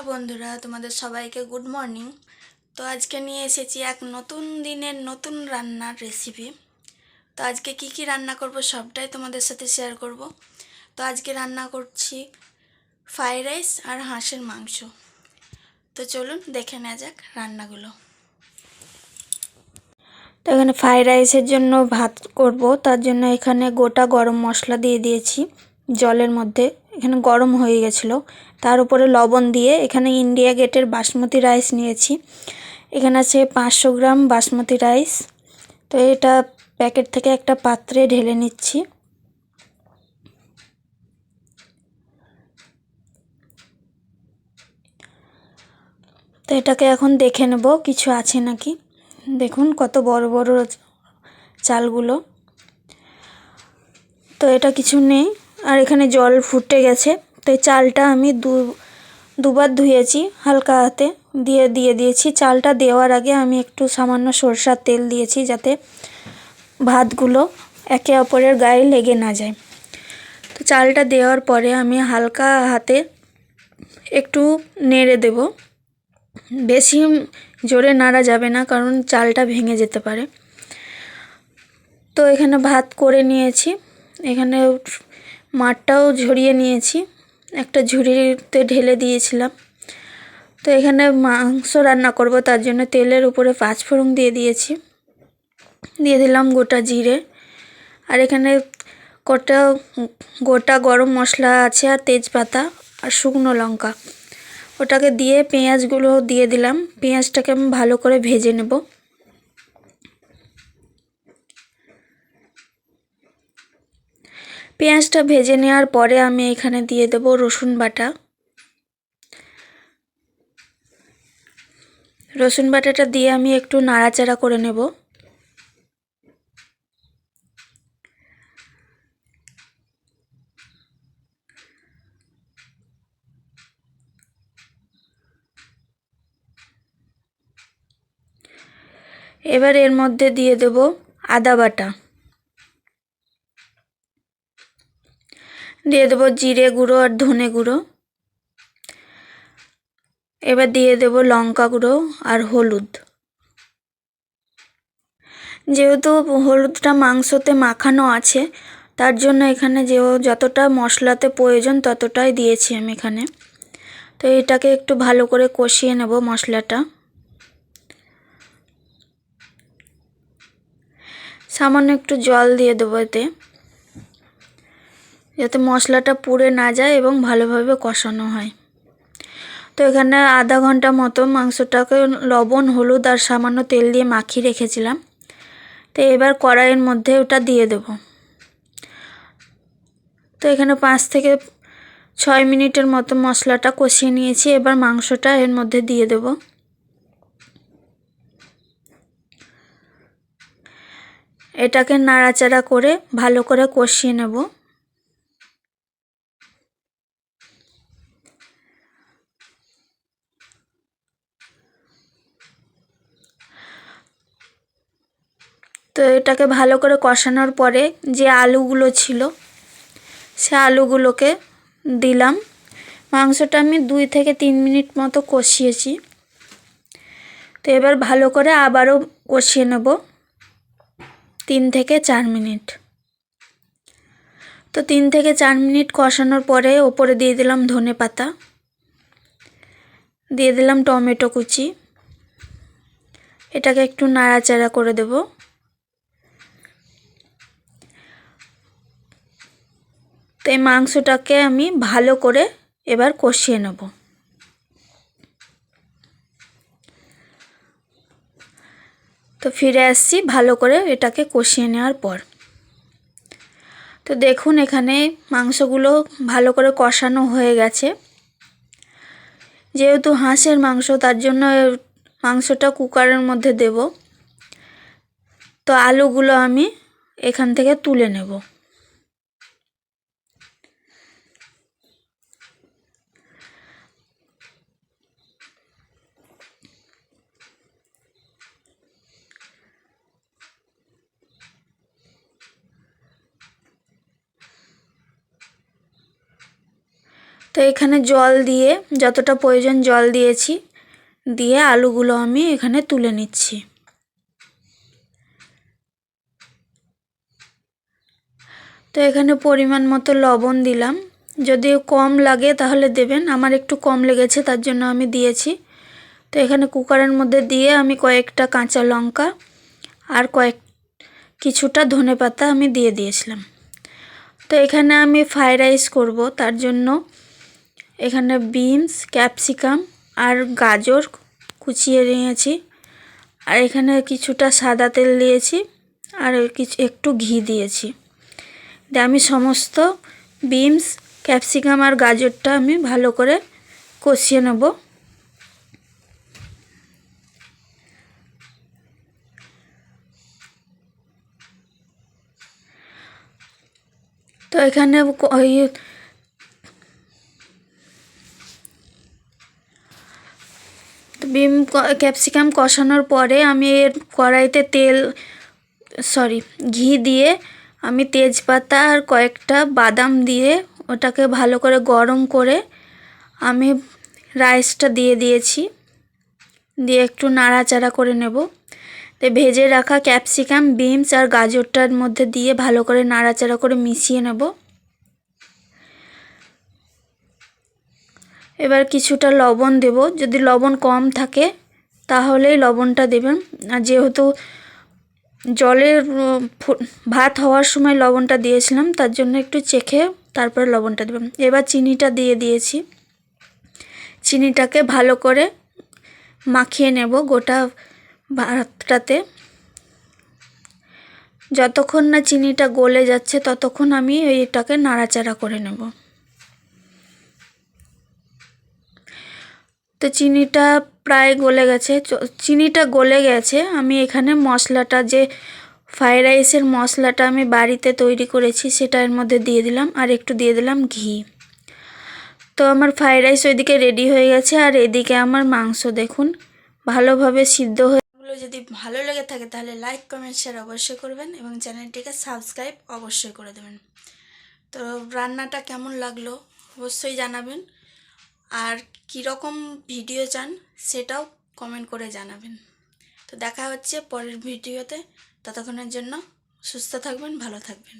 Hello বন্ধুরা, তোমাদের সবাইকে গুড মর্নিং। তো আজকে নিয়ে এসেছি এক নতুন দিনের নতুন রান্নার রেসিপি তো আজকে কি কি রান্না করব সবটাই তোমাদের সাথে শেয়ার করব। তো আজকে রান্না করছি ফ্রাইড রাইস আর হাঁসের মাংস। তো চলুন দেখে নেওয়া যাক রান্নাগুলো। তো এখানে ফ্রাইড রাইসের জন্য ভাত করব, তার জন্য এখানে গোটা গরম মশলা দিয়ে দিয়েছি জলের মধ্যে। এখানে গরম হয়ে গেছিল। তার উপরে লবণ দিয়ে এখানে ইন্ডিয়া গেটের বাসমতি রাইস নিয়েছি। এখানে আছে পাঁচশো গ্রাম বাসমতি রাইস। তো এটা প্যাকেট থেকে একটা পাত্রে ঢেলে নিচ্ছি। তো এটাকে এখন দেখে নেব, কিছু আছে নাকি? দেখুন কত বড় বড় চালগুলো। তো এটা কিছু নেই। আর এখানে জল ফুটে গেছে। তো এই চালটা আমি দু, দুবার ধুয়েছি হালকা হাতে। দিয়ে দিয়ে দিয়েছি। চালটা দেওয়ার আগে আমি একটু সামান্য সরষার তেল দিয়েছি যাতে ভাতগুলো একে অপরের গায়ে লেগে না যায়। তো চালটা দেওয়ার পরে আমি হালকা হাতে একটু নেড়ে দেব। বেশি জোরে নাড়া যাবে না, কারণ চালটা ভেঙে যেতে পারে। তো এখানে ভাত করে নিয়েছি। এখানে মাঠটাও ঝরিয়ে নিয়েছি। একটা ঝুড়িতে ঢেলে দিয়েছিলাম। তো এখানে মাংস রান্না করব, তার জন্য তেলের উপরে পাঁচফোড়ন দিয়ে দিয়েছি। দিয়ে দিলাম গোটা জিরে। আর এখানে কটা গোটা গরম মশলা আছে আর তেজপাতা আর শুকনো লঙ্কা। ওটাকে দিয়ে পেঁয়াজগুলো দিয়ে দিলাম। পেঁয়াজটাকে আমি ভালো করে ভেজে নেব। পেঁয়াজটা ভেজে নেওয়ার পরে আমি এখানে দিয়ে দেব রসুন বাটা। রসুন বাটাটা দিয়ে আমি একটু নাড়াচাড়া করে নেব। এবার এর মধ্যে দিয়ে দেব আদা বাটা। দিয়ে দেবো জিরে গুঁড়ো আর ধনে গুঁড়ো। এবার দিয়ে দেব লঙ্কা গুঁড়ো আর হলুদ। যেহেতু হলুদটা মাংসতে মাখানো আছে, তার জন্য এখানে যে যতটা মশলাতে প্রয়োজন ততটাই দিয়েছি আমি এখানে। তো এটাকে একটু ভালো করে কষিয়ে নেব মশলাটা। সামান্য একটু জল দিয়ে দেবো এতে। যাতে মশলাটা পুড়ে না যায় এবং ভালোভাবে কষানো হয়। তো এখানে আধা ঘণ্টা মতো মাংসটাকে লবণ, হলুদ আর সামান্য তেল দিয়ে মাখিয়ে রেখেছিলাম। তো এবার কড়াইয়ের মধ্যে ওটা দিয়ে দেব। তো এখানে পাঁচ থেকে ছয় মিনিটের মতো মশলাটা কষিয়ে নিয়েছি। এবার মাংসটা এর মধ্যে দিয়ে দেব। এটাকে নাড়াচাড়া করে ভালো করে কষিয়ে নেব। তো এটাকে ভালো করে কষানোর পরে যে আলুগুলো ছিল, সে আলুগুলোকে দিলাম। মাংসটা আমি দুই থেকে তিন মিনিট মতো কষিয়েছি। তো এবার ভালো করে আবারও কষিয়ে নেব তিন থেকে চার মিনিট। তো তিন থেকে চার মিনিট কষানোর পরে ওপরে দিয়ে দিলাম ধনে পাতা, দিয়ে দিলাম টমেটো কুচি। এটাকে একটু নাড়াচাড়া করে দেবো। এই মাংসটাকে আমি ভালো করে এবার কষিয়ে নেব। তো ফিরে আসছি ভালো করে এটাকে কষিয়ে নেওয়ার পর। তো দেখুন এখানে মাংসগুলো ভালো করে কষানো হয়ে গেছে। যেহেতু হাঁসের মাংস, তার জন্য মাংসটা কুকারের মধ্যে দেব। তো আলুগুলো আমি এখান থেকে তুলে নেব। তো এখানে জল দিয়ে, যতটা প্রয়োজন জল দিয়েছি, দিয়ে আলুগুলো আমি এখানে তুলে নিচ্ছি। তো এখানে পরিমাণ মতো লবণ দিলাম। যদি কম লাগে তাহলে দেবেন, আমার একটু কম লেগেছে তার জন্য আমি দিয়েছি। তো এখানে কুকারের মধ্যে দিয়ে আমি কয়েকটা কাঁচা লঙ্কা আর কয়েক কিছুটা ধনে পাতা আমি দিয়ে দিয়েছিলাম। তো এখানে আমি ফ্রাইড রাইস করব, তার জন্য এখানে বিনস, ক্যাপসিকাম আর গাজর কুচিয়ে নিয়েছি। আর এখানে কিছুটা সাদা তেল দিয়েছি আর কিছু, একটু ঘি দিয়েছি। দিয়ে আমি সমস্ত বিনস, ক্যাপসিকাম আর গাজরটা আমি ভালো করে কষিয়ে নেব। তো এখানে ওই বিম ক্যাপসিকাম কষানোর পরে আমি এর কড়াইতে তেল সরি ঘি দিয়ে আমি তেজপাতা আর কয়েকটা বাদাম দিয়ে ওটাকে ভালো করে গরম করে আমি রাইসটা দিয়ে দিয়েছি। দিয়ে একটু নাড়াচাড়া করে নেব। তো ভেজে রাখা ক্যাপসিকাম বিনস আর গাজরটার মধ্যে দিয়ে ভালো করে নাড়াচাড়া করে মিশিয়ে নেব। এবার কিছুটা লবণ দেব। যদি লবণ কম থাকে, তাহলেই লবণটা দেবেন। আর যেহেতু জলের ভাত হওয়ার সময় লবণটা দিয়েছিলাম, তার জন্য একটু চেখে তারপরে লবণটা দেবেন। এবার চিনিটা দিয়ে দিয়েছি। চিনিটাকে ভালো করে মাখিয়ে নেব গোটা ভাতটাতে। যতক্ষণ না চিনিটা গলে যাচ্ছে, ততক্ষণ আমি এইটাকে নাড়াচাড়া করে নেব। তো চিনিটা প্রায় গলে গেছে। চিনিটা গলে গেছে। আমি এখানে মশলাটা, যে ফ্রাইড রাইসের মশলাটা আমি বাড়িতে তৈরি করেছি, সেটা এর মধ্যে দিয়ে দিলাম আর একটু দিয়ে দিলাম ঘি। তো আমার ফ্রাইড রাইস ওইদিকে রেডি হয়ে গেছে আর এদিকে আমার মাংস দেখুন, ভালোভাবে সিদ্ধ হয়ে যদি ভালো লেগে থাকে তাহলে লাইক, কমেন্ট, শেয়ার অবশ্যই করবেন এবং চ্যানেলটিকে সাবস্ক্রাইব অবশ্যই করে দেবেন। তো রান্নাটা কেমন লাগল অবশ্যই জানাবেন। আর কীরকম ভিডিও চান সেটাও কমেন্ট করে জানাবেন। তো দেখা হচ্ছে পরের ভিডিওতে। ততক্ষণের জন্য সুস্থ থাকবেন, ভালো থাকবেন।